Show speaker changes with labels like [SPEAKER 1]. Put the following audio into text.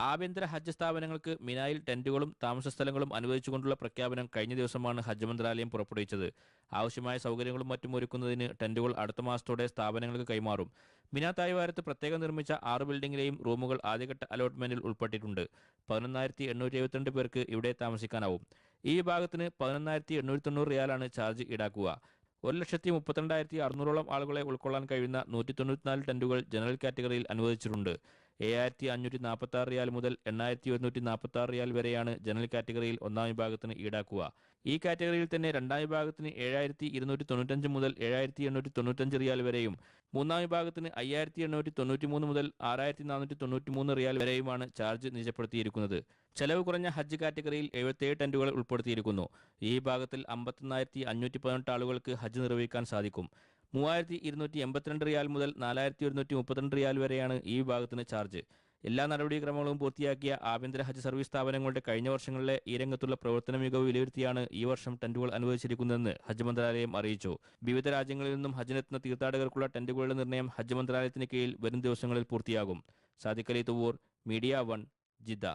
[SPEAKER 1] ആഭ്യന്തര ഹജ്ജ് സ്ഥാപനങ്ങൾക്ക് മിനായിൽ ടെന്റുകളും താമസസ്ഥലങ്ങളും അനുവദിച്ചുകൊണ്ടുള്ള പ്രഖ്യാപനം കഴിഞ്ഞ ദിവസമാണ് ഹജ്ജ് മന്ത്രാലയം പുറപ്പെടുവിച്ചത്. ആവശ്യമായ സൗകര്യങ്ങളും മറ്റും ഒരുക്കുന്നതിന് ടെന്റുകൾ അടുത്ത മാസത്തോടെ സ്ഥാപനങ്ങൾക്ക് കൈമാറും. മിനാ തായ്വാരത്ത് പ്രത്യേകം നിർമ്മിച്ച ആറ് ബിൽഡിംഗിലെയും റൂമുകൾ ആദ്യഘട്ട അലോട്ട്മെന്റിൽ ഉൾപ്പെട്ടിട്ടുണ്ട്. പതിനൊന്നായിരത്തി എണ്ണൂറ്റി എഴുപത്തിരണ്ട് പേർക്ക് ഇവിടെ താമസിക്കാനാവും. ഈ വിഭാഗത്തിന് പതിനൊന്നായിരത്തി എണ്ണൂറ്റി തൊണ്ണൂറ് റിയാലാണ് ചാർജ് ഈടാക്കുക. ഒരു ലക്ഷത്തി മുപ്പത്തിരണ്ടായിരത്തി അറുന്നൂറോളം ആളുകളെ ഉൾക്കൊള്ളാൻ കഴിയുന്ന നൂറ്റി തൊണ്ണൂറ്റിനാല് ടെന്റുകൾ ജനറൽ കാറ്റഗറിയിൽ അനുവദിച്ചിട്ടുണ്ട്. ഏഴായിരത്തി അഞ്ഞൂറ്റി നാൽപ്പത്തി ആറ് റിയാൽ മുതൽ എണ്ണായിരത്തി ഒരുന്നൂറ്റി നാൽപ്പത്തി ആറ് റിയാൽ വരെയാണ് ജനറൽ കാറ്റഗറിയിൽ ഒന്നാം വിഭാഗത്തിന് ഈടാക്കുക. ഈ കാറ്റഗറിയിൽ തന്നെ രണ്ടാം വിഭാഗത്തിന് ഏഴായിരത്തി ഇരുന്നൂറ്റി തൊണ്ണൂറ്റഞ്ച് മുതൽ ഏഴായിരത്തി എണ്ണൂറ്റി തൊണ്ണൂറ്റഞ്ച് റിയാൽ വരെയും മൂന്നാം വിഭാഗത്തിന് അയ്യായിരത്തി എണ്ണൂറ്റി തൊണ്ണൂറ്റി മൂന്ന് മുതൽ ആറായിരത്തി നാനൂറ്റി തൊണ്ണൂറ്റി മൂന്ന് റിയാൽ വരെയുമാണ് ചാർജ് നിജപ്പെടുത്തിയിരിക്കുന്നത്. ചെലവ് കുറഞ്ഞ ഹജ്ജ് കാറ്റഗറിയിൽ എഴുപത്തിയേഴ് ടെന്റുകൾ ഉൾപ്പെടുത്തിയിരിക്കുന്നു. ഈ വിഭാഗത്തിൽ അമ്പത്തൊന്നായിരത്തി അഞ്ഞൂറ്റി പതിനെട്ട് ആളുകൾക്ക് ഹജ്ജ് നിർവഹിക്കാൻ സാധിക്കും. മൂവായിരത്തി ഇരുന്നൂറ്റി എൺപത്തിരണ്ട് റിയാൽ മുതൽ നാലായിരത്തി ഒരുന്നൂറ്റി മുപ്പത്തിരണ്ട് റിയാൽ വരെയാണ് ഈ വിഭാഗത്തിന് ചാർജ്. എല്ലാ നടപടിക്രമങ്ങളും പൂർത്തിയാക്കിയ ആഭ്യന്തര ഹജ്ജ് സർവീസ് സ്ഥാപനങ്ങളുടെ കഴിഞ്ഞ വർഷങ്ങളിലെ ഈ രംഗത്തുള്ള പ്രവർത്തന മികവ് വിലയിരുത്തിയാണ് ഈ വർഷം ടെന്റുകൾ അനുവദിച്ചിരിക്കുന്നതെന്ന് ഹജ്ജ് മന്ത്രാലയം അറിയിച്ചു. വിവിധ രാജ്യങ്ങളിൽ നിന്നും ഹജ്ജിനെത്തുന്ന തീർത്ഥാടകർക്കുള്ള ടെന്റുകളുടെ നിർണയം ഹജ്ജ് മന്ത്രാലയത്തിന് കീഴിൽ വരും ദിവസങ്ങളിൽ പൂർത്തിയാകും. Sadiqali Thuvur media one Jeddah.